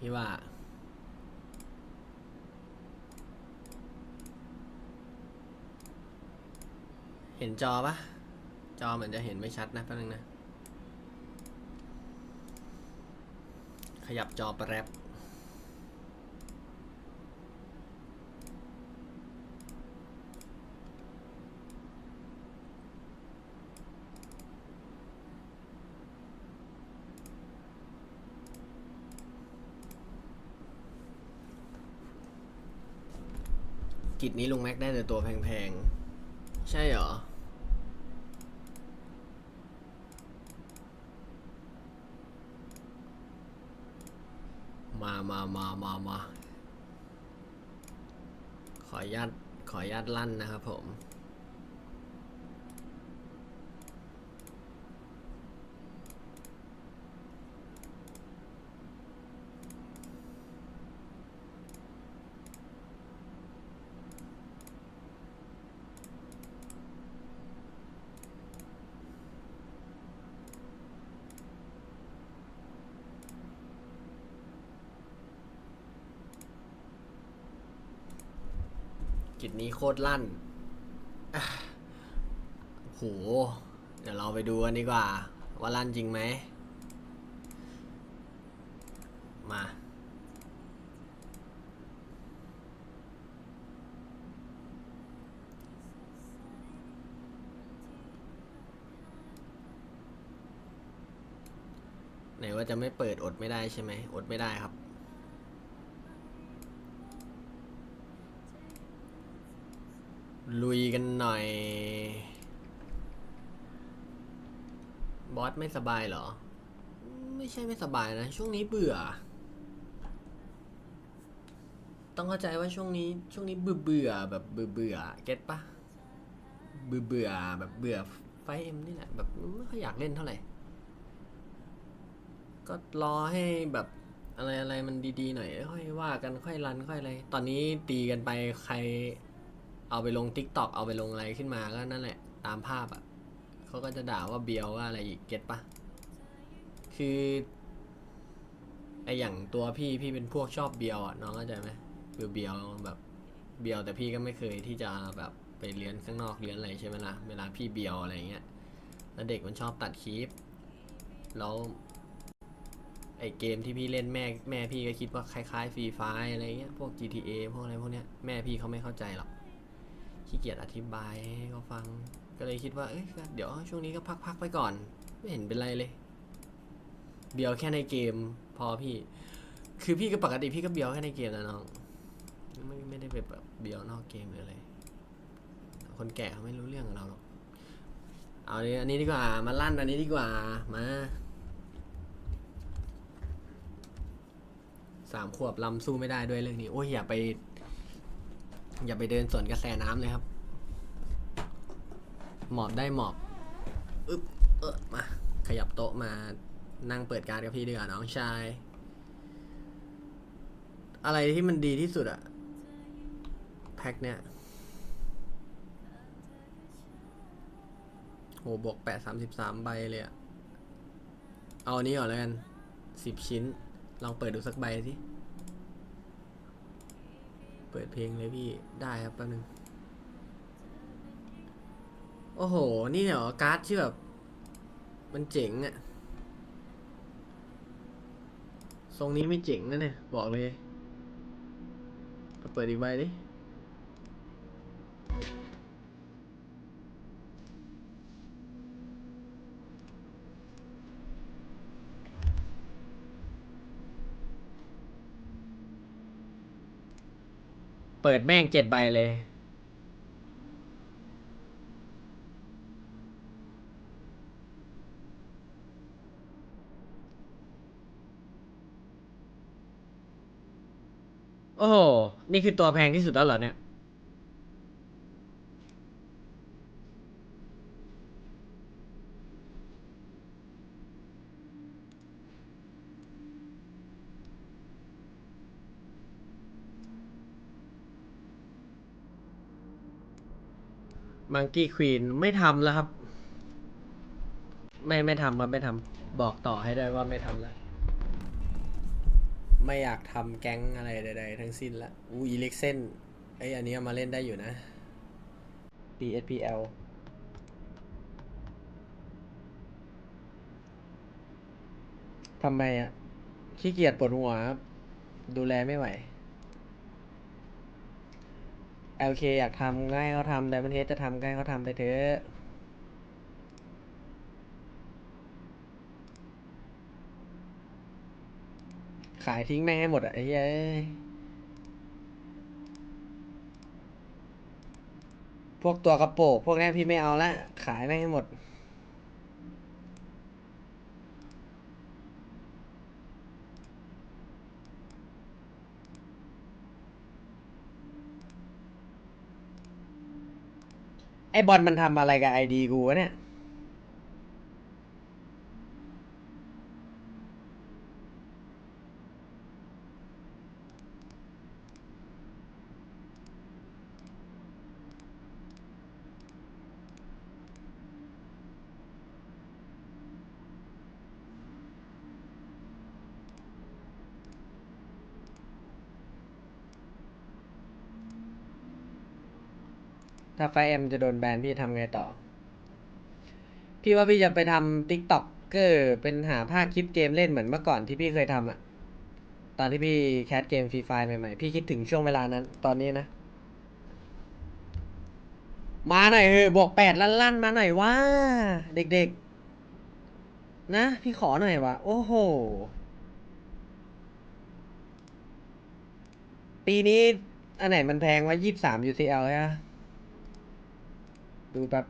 พี่ว่า เห็นจอปะจอเหมือนจะเห็นไม่ชัดนะแป๊บนึงนะ ขยับจอแป๊บ กิจนี้ลุงแม็กได้แต่ตัวแพงๆ ใช่เหรอ มามามามามาขออนุญาตขออนุญาตลั่นนะครับผม นี้โคตรลั่นโห เดี๋ยวเราไปดูกันดีกว่า ว่าลั่นจริงไหม มา ไหนว่าจะไม่เปิดอดไม่ได้ใช่ไหม อดไม่ได้ครับ ลุยกันหน่อย บอสไม่สบายเหรอ ไม่ใช่ไม่สบายนะ ช่วงนี้เบื่อ ต้องเข้าใจว่าช่วงนี้ ช่วงนี้เบื่อเบื่อแบบเบื่อเบื่อเก็ตปะเบื่อเบื่อแบบเบื่อไฟเอ็มนี่แหละแบบไม่ค่อยอยากเล่นเท่าไหร่ ก็รอให้แบบอะไรอะไรมันดีๆหน่อย ค่อยว่ากันค่อยรันค่อยอะไร ตอนนี้ตีกันไปใคร เอาไปลง t ิ k t o k เอาไปลงอะไรขึ้นมาก็นั่นแหละ ตามภาพอะ่ะเขาก็จะด่าว่าเบียวว่าอะไรอีกเก็ตปะคือไออย่างตัวพี่พี่เป็นพวกชอบเบียวอะ่ะน้องเข้าใจไหมคือเบียวแบบเบียวแต่พี่ก็ไม่เคยที่จะแบบไปเรียนข้างนอกเรียนอะไรใช่ไหมล่ะเวลาพี่เบียวอะไรเงี้ยแล้วเด็กมันชอบตัดคลิปแล้วไอเกมที่พี่เล่นแม่แม่พี่ก็คิดว่าคล้ายๆฟรีไฟอะไรเงี้ยพวก GTA พวกอะไรพวกเนี้ยแม่พี่เขาไม่เข้าใจหรอก ขี้เกียจอธิบายให้เขาฟัง ก็เลยคิดว่า เอ้ยเดี๋ยวช่วงนี้ก็พักๆไปก่อน ไม่เห็นเป็นไรเลย เบียวแค่ในเกม พอพี่ คือพี่ก็ปกติพี่ก็เบียวแค่ในเกมนะน้อง ไม่ไม่ได้แบบเบียวนอกเกมหรืออะไร คนแก่เขาไม่รู้เรื่องกับเราหรอก เอาอันนี้อันนี้ดีกว่า มาลั่นอันนี้ดีกว่า มาสามขวบลำสู้ไม่ได้ด้วยเรื่องนี้ โอ้ยอย่าไป อย่าไปเดินสวนกระแสน้ำเลยครับ หมอบได้หมอบอึ๊บเออมา ขยับโต๊ะมานั่งเปิดการกับพี่ดีกว่าน้องชาย อะไรที่มันดีที่สุดอะแพ็คเนี้ยโหบวกแปดสามสิบสามใบเลยอะเอาอันนี้ก่อนแล้วกันสิบชิ้น ลองเปิดดูสักใบสิ เปิดเพลงเลยพี่ ได้ครับแป๊บนึง โอ้โห นี่เหรอการ์ดที่แบบ มันเจ๋งอะทรงนี้ไม่เจ๋งนะเนี่ย บอกเลย เปิดอีกใบดิ ปิดแม่งเจ็ดใบเลย โอ้โห นี่คือตัวแพงที่สุดแล้วเหรอเนี่ย มังกี้ควีนไม่ทำแล้วครับ ไม่ไม่ทำครับไม่ทำบอกต่อให้ได้ว่าไม่ทำแล้ว ไม่อยากทำแก๊งอะไรใดๆทั้งสิ้นละอูอีเล็กเซนไออันนี้เอามาเล่นได้อยู่นะ PSPL ทำไมอะ ขี้เกียจปวดหัวครับ ดูแลไม่ไหว โอเคอยากทำง่ายเขาทำแต่มันเทสจะทำง่ายเขาทำไปเถอะขายทิ้งแม่งให้หมดอะไอ้เย้พวกตัวกระโปรงพวกนี้พี่ไม่เอาละ ขายแม่งให้หมด ไอ้บอลมันทำอะไรกับไอดีกูวะเนี่ย ถ้าไฟเอ็มจะโดนแบนพี่ทำไงต่อ พี่ว่าพี่จะไปทำติ๊กต็อกเกอร์เป็นหาภาคคลิปเกมเล่นเหมือนเมื่อก่อนที่พี่เคยทำอะตอนที่พี่แคสเกมฟรีไฟใหม่ๆ พี่คิดถึงช่วงเวลานั้น ตอนนี้นะ มาหน่อยเฮ้ยบอกแปดลั่นๆ มาหน่อยว่า เด็กๆ นะ พี่ขอหน่อยวะโอ้โห ปีนี้อันไหนมันแพงวะยี่สาม UCL ใช่ไหม ดูแบบ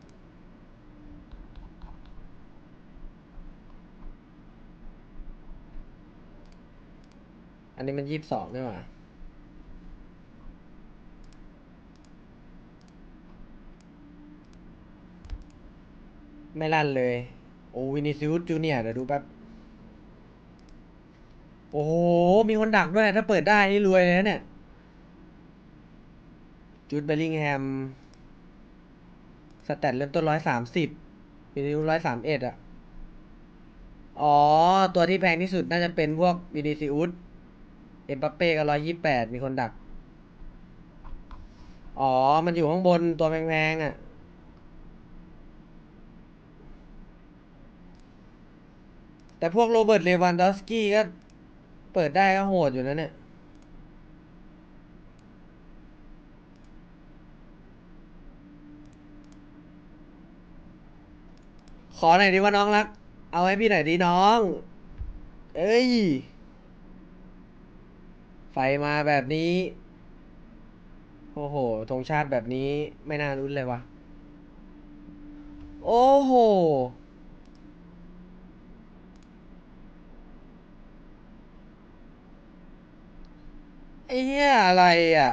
อันนี้มันยี่สิบสองนี่หว่าไม่ลั่นเลย โอ้วินิซิอุสจูเนียเดี๋ยวดูแป๊บ โอ้โห มีคนดักด้วย ถ้าเปิดได้นี่รวยเลยนะเนี่ย จูดเบลลิงแฮม แตทเริ่มต้นร้อยสามสิบปีนี้ร้อยสามเอ็ดอะ อ๋อ ตัวที่แพงที่สุดน่าจะเป็นพวกวินิซิอุสเอ็มบัปเป้ก็ร้อยยี่แปดมีคนดัก อ๋อ มันอยู่ข้างบนตัวแพงๆอะแต่พวกโรเบิร์ตเลวันดอสกี้ก็เปิดได้ก็โหดอยู่นะเนี่ย ขอหน่อยดิว่าน้องรัก เอาให้พี่หน่อยดิน้อง เอ้ย ไฟมาแบบนี้ โอ้โหธงชาติแบบนี้ไม่น่ารุ้นเลยวะโอ้โห ไอ้เหี้ยอะไรอะ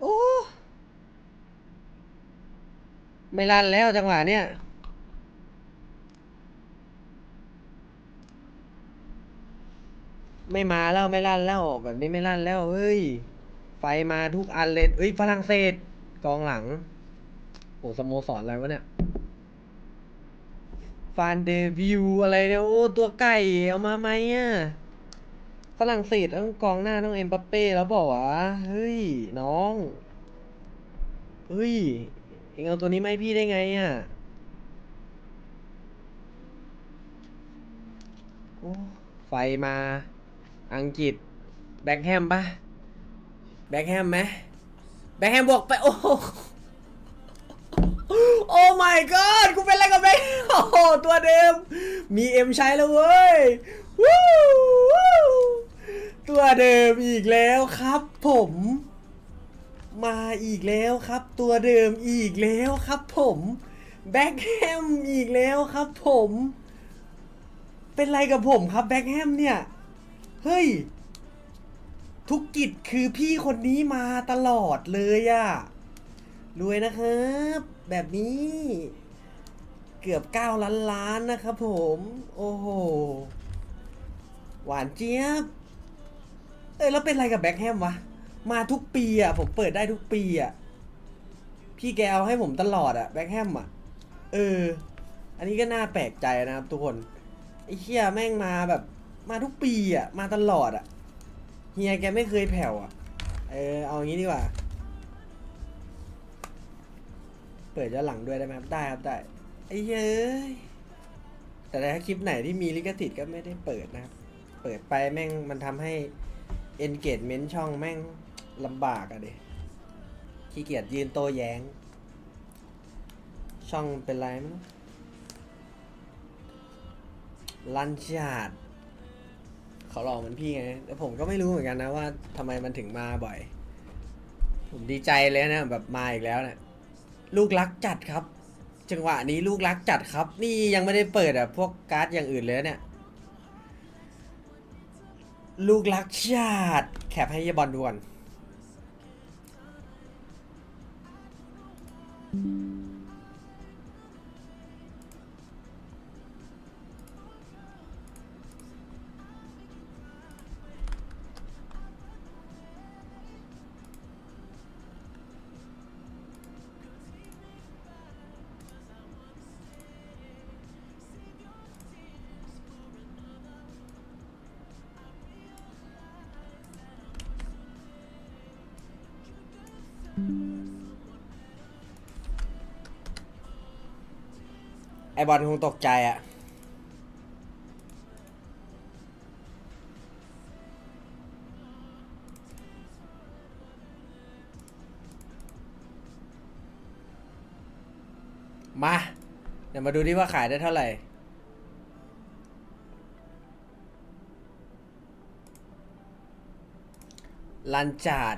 โอ้ ไม่ลั่นแล้วจังหวะเนี้ยไม่มาแล้วไม่ลั่นแล้วแบบนี้ไม่ลั่นแล้วเฮ้ย ไฟมาทุกอันเลยเอ้ยฝรั่งเศสกองหลังโอ้สโมสรอะไรวะเนี่ยฟานเดวิวอะไรเนี่ยโอ้ตัวไก่เอามาไหมอะฝรั่งเศสต้องกองหน้าต้องเอ็มบัปเป้แล้วบอกว่าเฮ้ย น้อง เฮ้ย เองเอาตัวนี้มาให้พี่ได้ไงอะ โอ้ไฟมา อังกฤษ แบ็คแฮมปะแบ็คแฮมไหมแบ็คแฮมบวกไป โอ้โอ้ my god กูเป็นอะไรกับแบ็คโอ้โตัวเดิม มีเอ็มใช้แล้วเว้ยวู้ตัวเดิมอีกแล้วครับผม มาอีกแล้วครับ ตัวเดิมอีกแล้วครับผมแบ็คแฮมอีกแล้วครับผม เป็นไรกับผมครับแบ็คแฮมเนี่ย เฮ้ย ทุกกิจคือพี่คนนี้มาตลอดเลยอะรวยนะครับ แบบนี้เกือบ 9 ล้านล้านนะครับผม โอ้โห หวานเจี๊ยบ เอ้ยแล้วเป็นไรกับแบ็คแฮมวะ มาทุกปีอะผมเปิดได้ทุกปีอะพี่แกเอาให้ผมตลอดอะแบ็คแฮมอะเออ อันนี้ก็น่าแปลกใจนะครับทุกคนไอ้เฮียแม่งมาแบบมาทุกปีอะมาตลอดอะเฮียแกไม่เคยแผ่วอะเออเอางี้ดีกว่า เปิดย้อนหลังด้วยได้ไหมครับได้ครับได้ไอ้เฮ้ยแต่ถ้าคลิปไหนที่มีลิขสิทธิ์ก็ไม่ได้เปิดนะครับ เปิดไปแม่งมันทำให้ engagement ช่องแม่ง ลำบากอะเดขี้เกียจยืนโต้แย้ง ช่องเป็นไรม่รู้ลันชาดเขาหลอกเหมือนพี่ไงแต่ผมก็ไม่รู้เหมือนกันนะว่าทำไมมันถึงมาบ่อย ผมดีใจเลยนะแบบมาอีกแล้วเนะี่ยลูกรักจัดครับ จังหวะนี้ลูกรักจัดครับ นี่ยังไม่ได้เปิดอะพวกการ์ดอย่างอื่นเลยนะเนี่ย ลูกรักชาติแคปให้ยบอลด่วน Mm-hmm. ไอบอลคงตกใจอะมา เดี๋ยวมาดูดิว่าขายได้เท่าไหร่ ลันจาด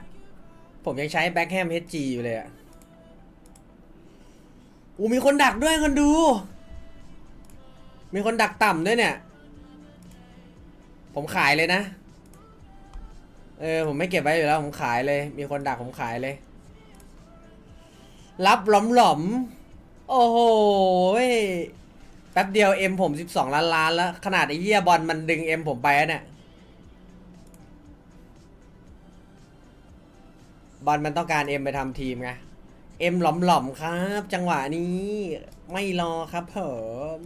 ผมยังใช้แบ็คแฮม HG อยู่เลยอะอูมีคนดักด้วยคนดู มีคนดักต่ำด้วยเนี่ย ผมขายเลยนะ เออ ผมไม่เก็บไว้อยู่แล้ว ผมขายเลย มีคนดักผมขายเลย รับหลอมหลอม โอ้โหแป๊บเดียวเอ็มผมสิบสองล้านล้านแล้ว ขนาดไอ้เหี้ยบอลมันดึงเอ็มผมไปแล้วเนี่ย บอลมันต้องการเอ็มไปทำทีมไง เอ็มหลอมหลอมครับ จังหวะนี้ ไม่รอครับผม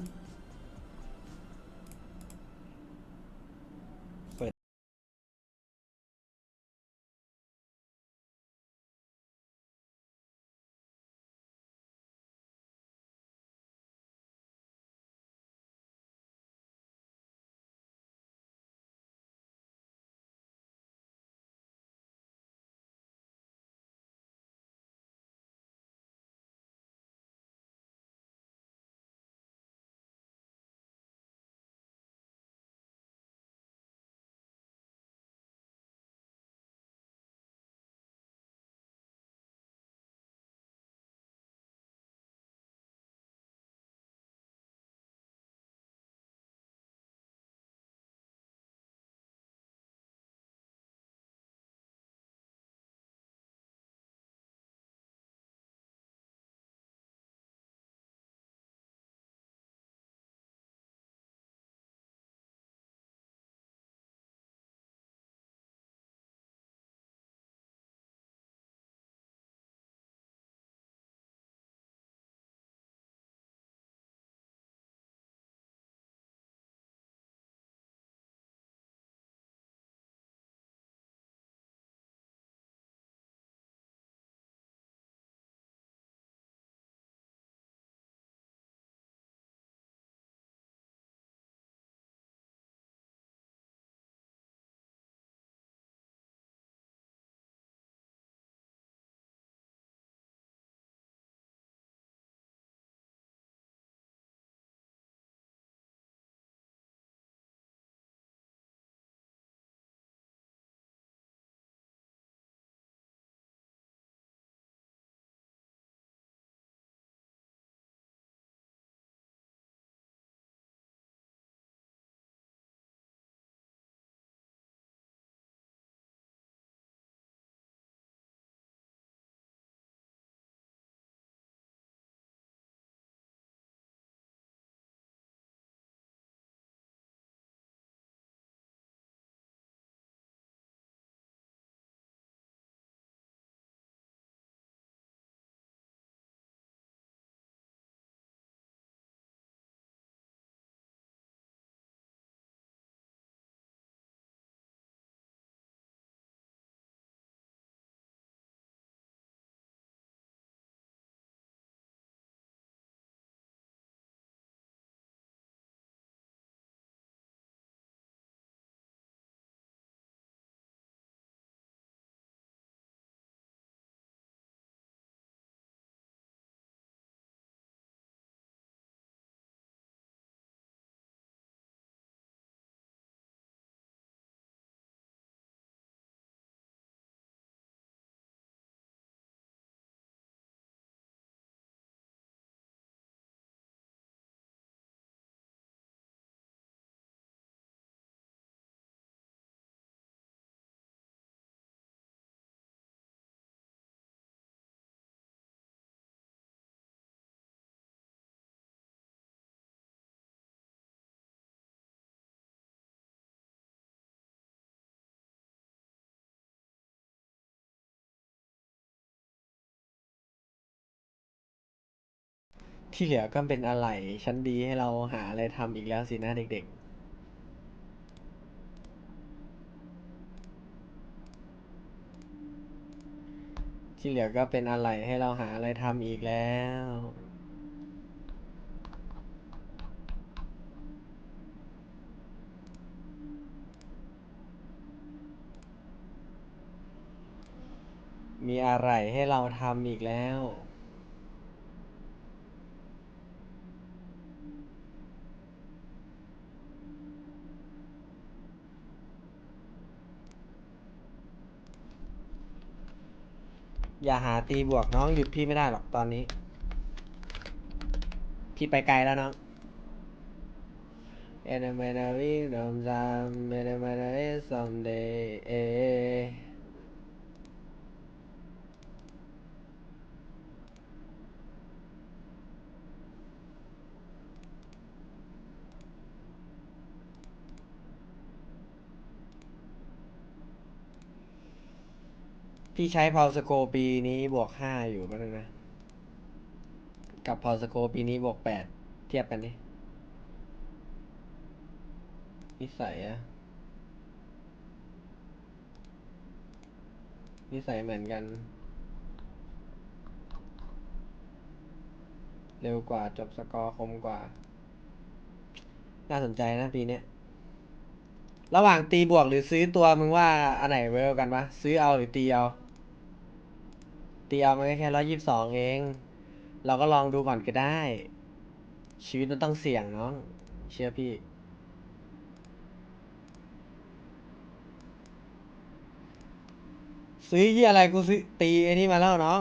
ที่เหลือก็เป็นอะไรชั้นดีให้เราหาอะไรทำอีกแล้วสินะเด็กๆ ที่เหลือก็เป็นอะไรให้เราหาอะไรทำอีกแล้วมีอะไรให้เราทำอีกแล้ว อย่าหาตีบวกน้องหยุดพี่ไม่ได้หรอกตอนนี้ พี่ไปไกลแล้วน้องเอ็นเมนาวิดอมซามเมนเมนาเอซัมเดย์ พี่ใช้พาวสโกปีนี้บวกห้าอยู่บ้างนะ กับพาวสโกปีนี้บวกแปดเทียบกันดินิสัยอะนิสัยเหมือนกัน เร็วกว่าจบสกอร์คมกว่า น่าสนใจนะปีเนี้ยระหว่างตีบวกหรือซื้อตัวมึงว่าอันไหนเวิร์กกันวะซื้อเอาหรือตีเอา ตีเอามันก็แค่ร้อยยี่สิบสองเอง เราก็ลองดูก่อนก็ได้ ชีวิตมันต้องเสี่ยงน้อง เชื่อพี่ ซื้อยี่อะไรกูซื้อตีไอ้นี่มาแล้วน้อง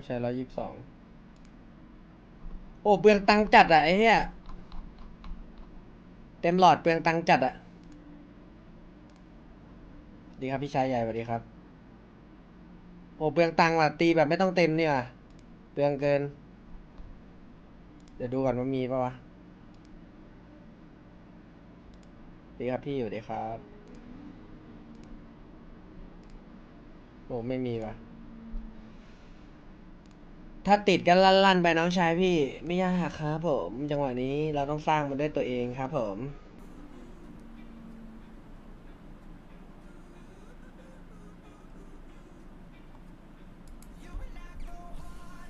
ต้องใช้ร้อยยี่สิบสองโอ้เปลืองตังจัดอะไอ้เหี้ยเต็มหลอดเปลืองตังจัดอะดีครับพี่ชายใหญ่สวัสดีครับ โอ้เปลืองตังว่ะตีแบบไม่ต้องเต็มเนี่ว่ะเปลืองเกิน เดี๋ยวดูก่อนว่ามีปะวะดีครับพี่สวัสดีครับโอ้ไม่มีว่ะ ถ้าติดกันลั่นๆไปน้องชายพี่ ไม่ยากครับผม จังหวะนี้เราต้องสร้างมันด้วยตัวเองครับผม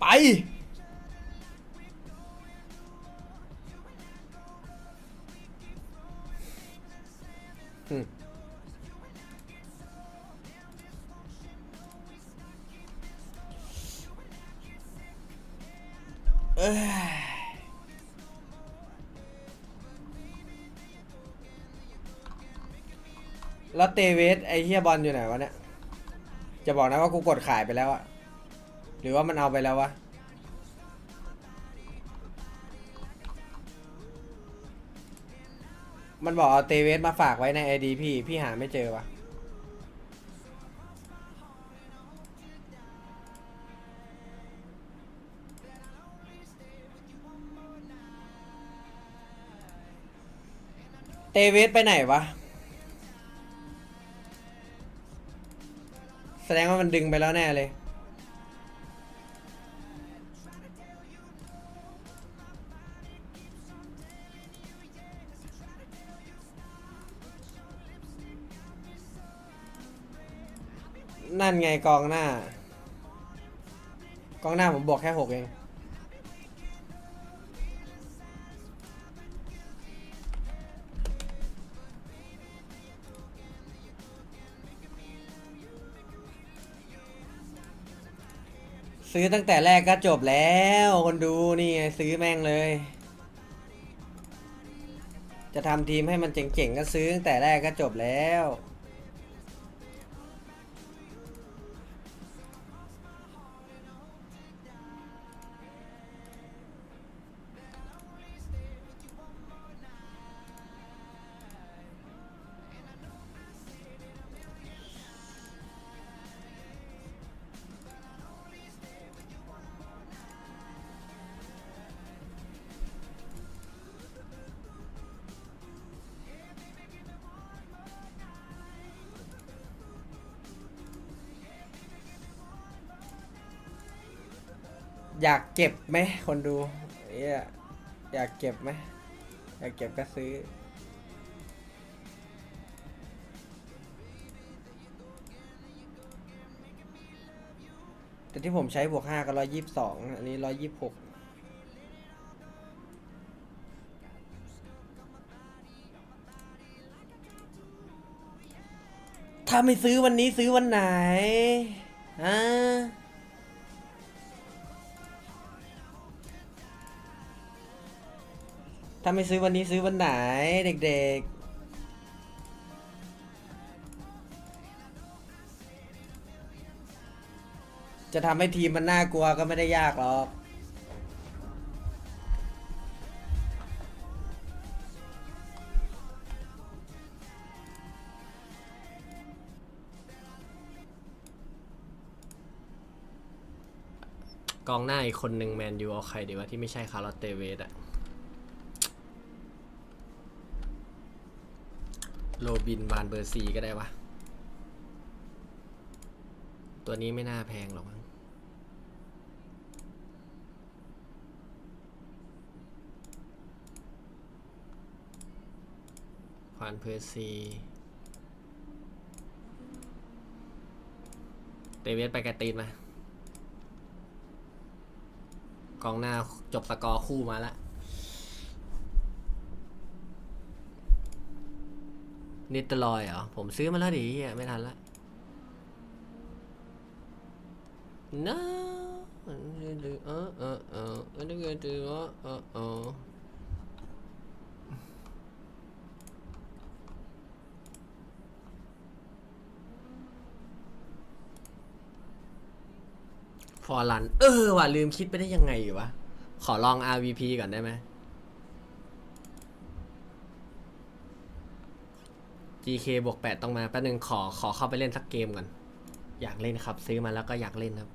ไปอื แล้วเตเวสไอเฮียบอลอยู่ไหนวะเนี่ย จะบอกนะว่ากูกดขายไปแล้วอะหรือว่ามันเอาไปแล้ววะ มันบอกเอาเตเวสมาฝากไว้ในไอดีพี่ พี่หาไม่เจอวะ เตเวสไปไหนวะ แสดงว่ามันดึงไปแล้วแน่เลย นั่นไงกองหน้า กองหน้าผมบอกแค่หกเอง ซื้อตั้งแต่แรกก็จบแล้ว คนดูนี่ไงซื้อแม่งเลย จะทำทีมให้มันเจ๋งๆก็ซื้อตั้งแต่แรกก็จบแล้ว อยากเก็บไหมคนดูเอ้ยอยากเก็บไหมอยากเก็บก็ซื้อ แต่ที่ผมใช้บวกห้าก็ร้อยยี่สิบสองอันนี้ร้อยยี่สิบหกถ้าไม่ซื้อวันนี้ซื้อวันไหนฮะาไม่ซื้อวันนี้ซื้อวันไหนเด็กๆจะทำให้ทีมมันน่ากลัวก็ไม่ได้ยากหรอก กองหน้าอีกคนหนึ่งแมนยูเอาใครดีวะที่ไม่ใช่คาร์ลอตเตเวสอะ โรบินบานเบอร์ซีก็ได้วะ ตัวนี้ไม่น่าแพงหรอกมั้งควานเพอร์ซีเตเวสไปกระตีนมากองหน้าจบสกอร์คู่มาแล้ว นิตรอยเหรอ ผมซื้อมาแล้วดิเฮียไม่ทันละนะเออเออเออเออเออเออเออพอรัน เออว่ะลืมคิดไปได้ยังไงอยู่วะ ขอลอง RVP ก่อนได้ไหม GK บวก8ต้องมาแป๊บนึงขอขอเข้าไปเล่นสักเกมก่อน อยากเล่นครับ ซื้อมาแล้วก็อยากเล่นครับ